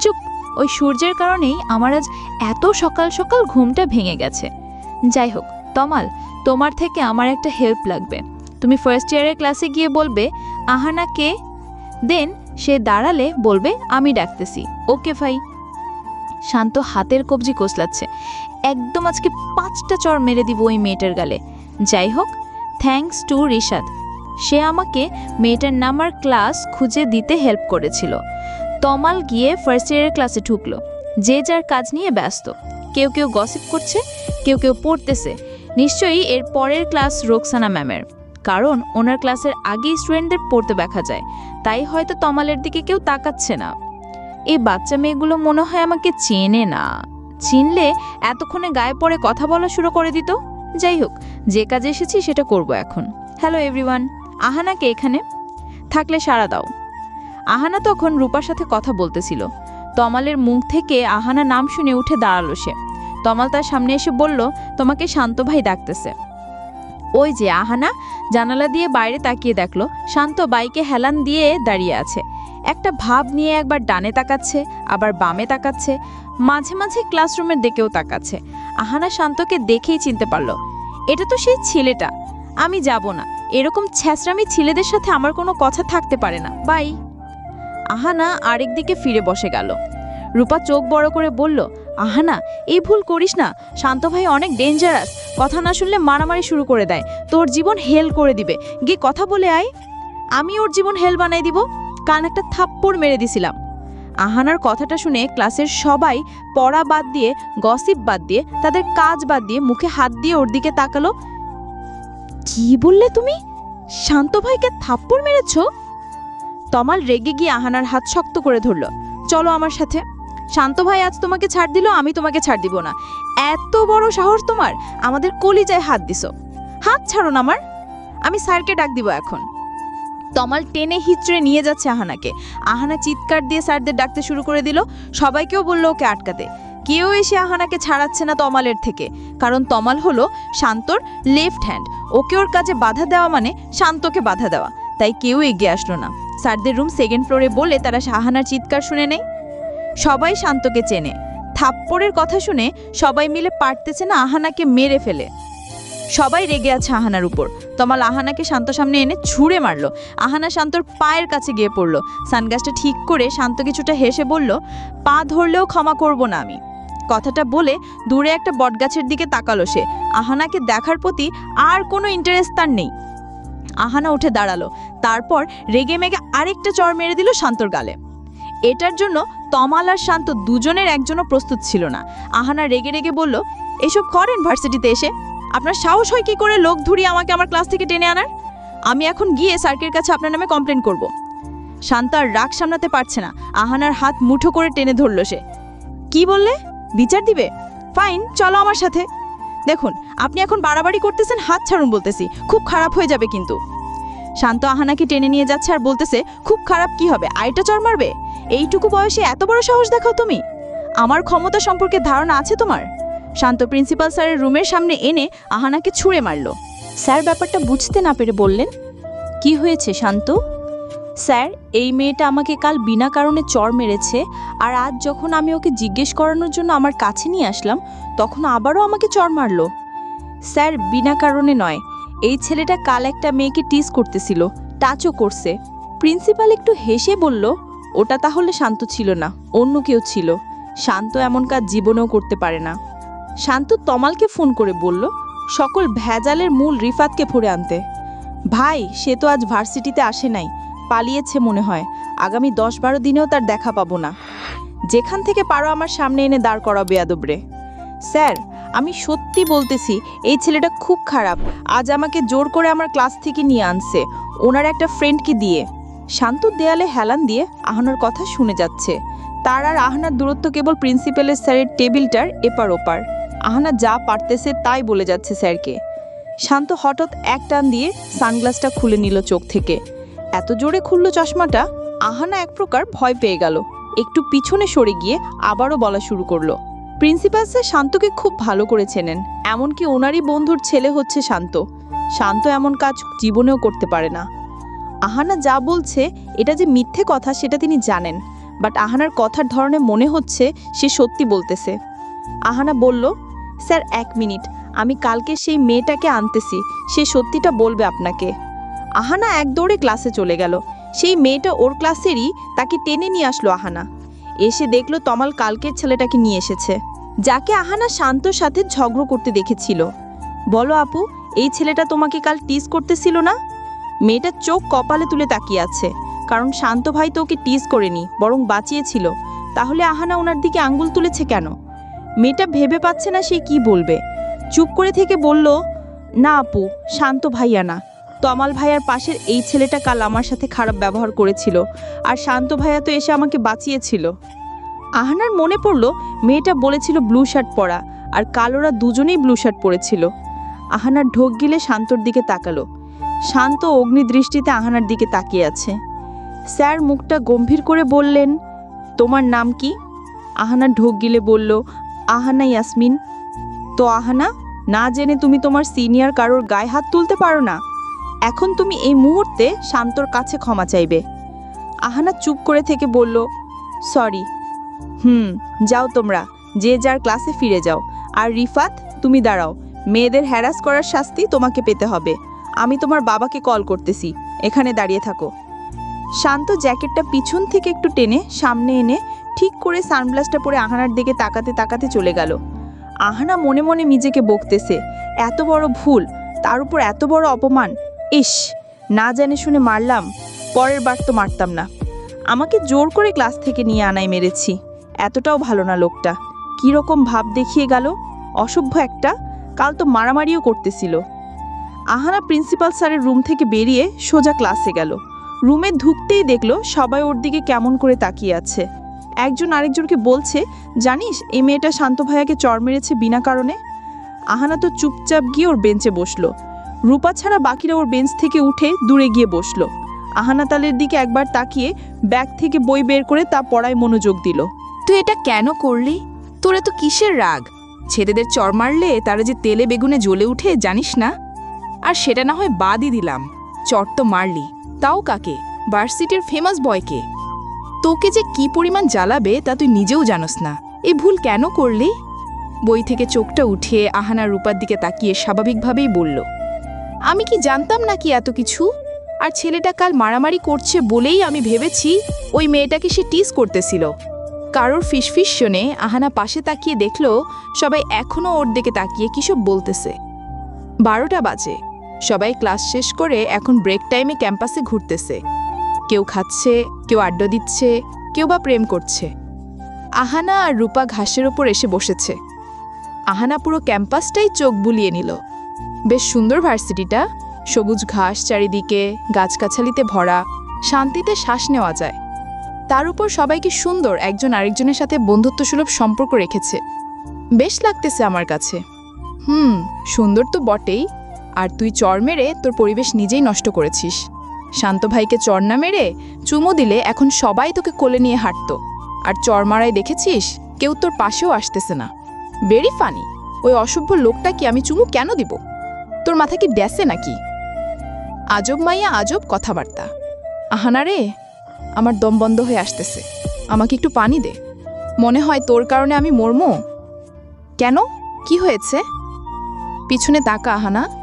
চুপ। ওই সূর্যের কারণেই আমার আজ এত সকাল সকাল ঘুমটা ভেঙে গেছে। যাই হোক, তমাল, তোমার থেকে আমার একটা হেল্প লাগবে। তুমি ফার্স্ট ইয়ারের ক্লাসে গিয়ে বলবে আহানা কে? দেন সে দাঁড়ালে বলবে, আমি ডাকতেছি। ওকে ভাই শান্ত হাতের কবজি কোসলাচ্ছে। একদম আজকে পাঁচটা চর মেরে দিব ওই মেয়েটার গালে। যাই হোক থ্যাঙ্কস টু রিশাদ। সে আমাকে মেয়েটার নাম্বার ক্লাস খুঁজে দিতে হেল্প করেছিল। তমাল গিয়ে ফার্স্ট ইয়ারের ক্লাসে ঢুকলো। যে যার কাজ নিয়ে ব্যস্ত। কেউ কেউ গসিপ করছে, কেউ কেউ পড়তেছে। নিশ্চয়ই এর পরের ক্লাস রোকসানা ম্যামের। কারণ ওনার ক্লাসের আগেই স্টুডেন্টদের পড়তে দেখা যায়। তাই হয়তো তমালের দিকে কেউ তাকাচ্ছে না। এই বাচ্চা মেয়েগুলো মনে হয় আমাকে চেনে না। চিনলে এতক্ষণে গায়ে পড়ে কথা বলা শুরু করে দিত। যাই হোক, যে কাজে এসেছি সেটা করব এখন। হ্যালো এভরিওয়ান আহানাকে এখানে। থাকলে সাড়া দাও। আহানা তখন রূপার সাথে কথা বলতেছিল। তমালের মুখ থেকে আহানা নাম শুনে উঠে দাঁড়াল সে। তমাল তার সামনে এসে বলল, তোমাকে শান্ত ভাই ডাকতেছে। ওই যে আহানা জানালা দিয়ে বাইরে তাকিয়ে দেখল, শান্ত বাইকে হেলান দিয়ে দাঁড়িয়ে আছে। একটা ভাব নিয়ে একবার ডানে তাকাচ্ছে, আবার বামে তাকাচ্ছে, মাঝে মাঝে ক্লাসরুমের দিকেও তাকাচ্ছে। আহানা শান্তকে দেখেই চিনতে পারল, এটা তো সেই ছেলেটা, আমি যাব না। এরকম ছ্যাঁচড়ামি ছেলেদের সাথে আমার কোনো কথা থাকতে পারে না। বাই। আহানা আরেক দিকে ফিরে বসে গেল। রূপা চোখ বড় করে বলল, আহানা, এই ভুল করিস না। শান্ত ভাই অনেক ডেঞ্জারাস কথা না শুনলে মারামারি শুরু করে দেয়। তোর জীবন হেল করে দিবে। গিয়ে কথা বলে আয়। আমি ওর জীবন হেল বানাই দিব। কান একটা থাপ্পড় মেরে দিছিলাম। আহানার কথাটা শুনে ক্লাসের সবাই পড়া বাদ দিয়ে গসিপ বাদ দিয়ে, তাদের কাজ বাদ দিয়ে মুখে হাত দিয়ে ওর দিকে তাকালো। কি বললে তুমি? শান্ত ভাইকে থাপ্পড় মেরেছ? তমাল রেগে গিয়ে আহানার হাত শক্ত করে ধরল। চলো আমার সাথে। শান্ত ভাই আজ তোমাকে ছাড় দিল, আমি তোমাকে ছাড় দিব না। এত বড় সাহস তোমার। আমাদের কলিজায় হাত দিছো। হাত ছাড়ো না আমার। আমি স্যারকে ডাক দিব এখন। তমাল টেনে হিচড়ে নিয়ে যাচ্ছে আহানাকে। আহানা চিৎকার দিয়ে স্যারদের ডাকতে শুরু করে দিল। সবাইকেও বলল ওকে আটকাতে। কেউ এসে আহানাকে ছাড়াচ্ছে না তমালের থেকে। কারণ তমাল হলো শান্তর লেফট হ্যান্ড। ওকে ওর কাজে বাধা দেওয়া মানে শান্তকে বাধা দেওয়া। তাই কেউ এগিয়ে আসলো না। স্যারদের রুম সেকেন্ড ফ্লোরে বলে তারা শাহানার চিৎকার শুনে নেয়। সবাই শান্তকে চেনে। থাপ্পড়ের কথা শুনে সবাই মিলে পারতেছে না আহানাকে মেরে ফেলে। সবাই রেগে আছে আহানার উপর। তমাল আহানাকে শান্ত সামনে এনে ছুঁড়ে মারলো। আহানা শান্তর পায়ের কাছে গিয়ে পড়ল। সানগাছটা ঠিক করে শান্ত কিছুটা হেসে বলল, পা ধরলেও ক্ষমা করব না আমি। কথাটা বলে দূরে একটা বটগাছের দিকে তাকালো সে। আহানাকে দেখার প্রতি আর কোনো ইন্টারেস্ট তার নেই। আহানা উঠে দাঁড়াল। তারপর রেগে মেগে আরেকটা চর মেরে দিল শান্তর গালে। এটার জন্য তমাল আর শান্ত দুজনের একজনও প্রস্তুত ছিল না। আহানা রেগে রেগে বলল, এসব করেন ভার্সিটিতে এসে? আপনার সাহস হয় কি করে লোক ধরিয়ে আমাকে আমার ক্লাস থেকে টেনে আনার? আমি এখন গিয়ে স্যারকের কাছে আপনার নামে কমপ্লেন করব। শান্ত আর রাগ সামলাতে পারছে না। আহানার হাত মুঠো করে টেনে ধরল সে। কি বললে? বিচার দিবে? ফাইন, চলো আমার সাথে। দেখুন, আপনি এখন বাড়াবাড়ি করতেছেন, হাত ছাড়ুন বলতেছি। খুব খারাপ হয়ে যাবে কিন্তু। শান্ত আহানাকে টেনে নিয়ে যাচ্ছে আর বলতেছে, খুব খারাপ কি হবে? আইটা চর মারবে? এইটুকু বয়সে এত বড় সাহস দেখাও তুমি? আমার ক্ষমতা সম্পর্কে ধারণা আছে তোমার? শান্ত প্রিন্সিপাল স্যারের রুমের সামনে এনে আহানাকে ছুঁড়ে মারল। স্যার, ব্যাপারটা বুঝতে না পেরে বললেন? কি হয়েছে, শান্ত? স্যার, এই মেয়েটা আমাকে কাল বিনা কারণে চর মেরেছে আর আজ যখন আমি ওকে জিজ্ঞেস করানোর জন্য আমার কাছে নিয়ে আসলাম, তখন আবারও আমাকে চর মারলো। স্যার, বিনা কারণে নয় এই ছেলেটা কাল একটা মেয়েকে টিস করতেছিল টাচও করছে। প্রিন্সিপাল একটু হেসে বলল, ওটা তাহলে শান্ত ছিল না, অন্য কেউ ছিল। শান্ত এমন কাজ জীবনেও করতে পারে না। শান্ত তমালকে ফোন করে বলল, সকল ভেজালের মূল রিফাতকে ফোরে আনতে। ভাই, সে তো আজ ভার্সিটিতে আসে নাই, পালিয়েছে মনে হয়। আগামী দশ বারো দিনেও তার দেখা পাবো না। যেখান থেকে পারো আমার সামনে এনে দাঁড় করাবে বেয়াদবরে স্যার আমি সত্যি বলতেছি, এই ছেলেটা খুব খারাপ। আজ আমাকে জোর করে আমার ক্লাস থেকে নিয়ে আনছে। ওনার একটা ফ্রেন্ডকে দিয়ে। শান্ত দেয়ালে হেলান দিয়ে আহানার কথা শুনে যাচ্ছে। তার আর আহানার দূরত্ব কেবল প্রিন্সিপালের স্যারের টেবিলটার এপার ওপার। আহানা যা পারতেছে তাই বলে যাচ্ছে স্যারকে। শান্ত হঠাৎ এক টান দিয়ে সানগ্লাসটা খুলে নিল চোখ থেকে। এত জোরে খুলল চশমাটা, আহানা এক প্রকার ভয় পেয়ে গেল। একটু পিছনে সরে গিয়ে আবারও বলা শুরু করল। প্রিন্সিপাল স্যার শান্তকে খুব ভালো করে চেনেন, এমনকি ওনারই বন্ধুর ছেলে হচ্ছে শান্ত। শান্ত এমন কাজ জীবনেও করতে পারে না। আহানা যা বলছে, এটা যে মিথ্যে কথা সেটা তিনি জানেন, বাট আহানার কথার ধরনে মনে হচ্ছে সে সত্যি বলতেছে। আহানা বলল, স্যার, এক মিনিট, আমি কালকে সেই মেয়েটাকে আনতেছি, সে সত্যিটা বলবে আপনাকে। আহানা এক দৌড়ে ক্লাসে চলে গেল। সেই মেয়েটা ওর ক্লাসেরই তাকে টেনে নিয়ে আসলো আহানা। এসে দেখল তমাল কালকের ছেলেটাকে নিয়ে এসেছে। যাকে আহানা শান্তর সাথে ঝগড়া করতে দেখেছিল। বলো আপু, এই ছেলেটা তোমাকে কাল টিস করতেছিল না? মেয়েটার চোখ কপালে তুলে তাকিয়ে আছে, কারণ শান্ত ভাই তো ওকে টিজ করেনি, বরং বাঁচিয়েছিল। তাহলে আহানা ওনার দিকে আঙ্গুল তুলেছে কেন? মেয়েটা ভেবে পাচ্ছে না সে কি বলবে। চুপ করে থেকে বলল, না আপু, শান্ত ভাইয়া না। তমাল ভাইয়ার পাশের এই ছেলেটা কাল আমার সাথে খারাপ ব্যবহার করেছিল, আর শান্ত ভাইয়া তো এসে আমাকে বাঁচিয়েছিল। আহানার মনে পড়ল মেয়েটা বলেছিল ব্লু শার্ট পরা, আর কালোরা দুজনেই ব্লু শার্ট পরেছিল। আহানার ঢোক গিলে শান্তর দিকে তাকালো। শান্ত অগ্নিদৃষ্টিতে আহানার দিকে তাকিয়ে আছে। স্যার, মুখটা গম্ভীর করে বললেন, তোমার নাম কি? আহানা ঢোক গিলে বলল, আহানা ইয়াসমিন। তো আহানা, না জেনে তুমি তোমার সিনিয়র কারোর গায়ে হাত তুলতে পারো না। এখন তুমি এই মুহূর্তে শান্তর কাছে ক্ষমা চাইবে। আহানা চুপ করে থেকে বলল, সরি হুম, যাও তোমরা, যে যার ক্লাসে ফিরে যাও। আর রিফাত, তুমি দাঁড়াও, মেয়েদের হ্যারাস করার শাস্তি তোমাকে পেতে হবে। আমি তোমার বাবাকে কল করতেছি, এখানে দাঁড়িয়ে থাকো। শান্ত জ্যাকেটটা পিছন থেকে একটু টেনে সামনে এনে ঠিক করে সানগ্লাসটা পরে আহানার দিকে তাকাতে তাকাতে চলে গেল। আহানা মনে মনে নিজেকে বকতেছে, এত বড় ভুল, তার উপর এত বড় অপমান, ইস, না জানে শুনে মারলাম, পরের বার তো মারতাম না। আমাকে জোর করে ক্লাস থেকে নিয়ে আনায় মেরেছি। এতটাও ভালো না লোকটা। কীরকম ভাব দেখিয়ে গেল। অসভ্য একটা, কাল তো মারামারিও করতেছিল। আহানা প্রিন্সিপাল স্যারের রুম থেকে বেরিয়ে সোজা ক্লাসে গেল। রুমে ঢুকতেই দেখল সবাই ওর দিকে কেমন করে তাকিয়ে আছে। একজন আরেকজনকে বলছে, জানিস, এই মেয়েটা শান্ত ভাইয়াকে চর মেরেছে বিনা কারণে? আহানা তো চুপচাপ গিয়ে ওর বেঞ্চে বসল। রূপা ছাড়া বাকিরা ওর বেঞ্চ থেকে উঠে দূরে গিয়ে বসল। আহানা তালের দিকে একবার তাকিয়ে ব্যাগ থেকে বই বের করে তা পড়ায় মনোযোগ দিল। তুই এটা কেন করলি? তোরা তো কিসের রাগ? ছেলেদের চর মারলে তারা যে তেলে বেগুনে জ্বলে উঠে, জানিস না? আর সেটা না হয় বাদই দিলাম। চর তো মারলি। তাও কাকে? ভার্সিটির ফেমাস বয়কে। তোকে যে কি পরিমাণ জ্বালাবে তা তুই নিজেও জানোস না। এই ভুল কেন করলি? বই থেকে চোখটা উঠিয়ে আহানা রূপার দিকে তাকিয়ে স্বাভাবিকভাবেই বলল, আমি কি জানতাম নাকি এত কিছু? আর ছেলেটা কাল মারামারি করছে বলেই আমি ভেবেছি ওই মেয়েটাকে সে টিস করতেছিল। কারোর ফিসফিস শুনে আহানা পাশে তাকিয়ে দেখল, সবাই এখনও ওর দিকে তাকিয়ে কিসব বলতেছে। বারোটা বাজে। সবাই ক্লাস শেষ করে এখন ব্রেক টাইমে ক্যাম্পাসে ঘুরতেছে। কেউ খাচ্ছে, কেউ আড্ডা দিচ্ছে, কেউ বা প্রেম করছে। আহানা আর রূপা ঘাসের ওপর এসে বসেছে। আহানা পুরো ক্যাম্পাসটাই চোখ বুলিয়ে নিল। বেশ সুন্দর ভার্সিটিটা। সবুজ ঘাস চারিদিকে, গাছগাছালিতে ভরা, শান্তিতে শ্বাস নেওয়া যায়। তার উপর সবাইকে সুন্দর একজন আরেকজনের সাথে বন্ধুত্বসুলভ সম্পর্ক রেখেছে। বেশ লাগতেছে আমার কাছে। হুম, সুন্দর তো বটেই। আর তুই চর মেরে তোর পরিবেশ নিজেই নষ্ট করেছিস। শান্ত ভাইকে চর না মেরে চুমু দিলে এখন সবাই তোকে কোলে নিয়ে হাঁটতো। আর চর মারায় দেখেছিস? কেউ তোর পাশেও আসতেছে না। ভেরি ফানি ওই অসভ্য লোকটা কি আমি চুমু কেন দিব? তোর মাথা কি ড্যাসে নাকি? আজব মাইয়া, আজব কথাবার্তা। আহানা রে আমার দম বন্ধ হয়ে আসতেছে। আমাকে একটু পানি দে। মনে হয় তোর কারণে আমি মরমো? কেন? কি হয়েছে? পিছনে তাকা, আহানা।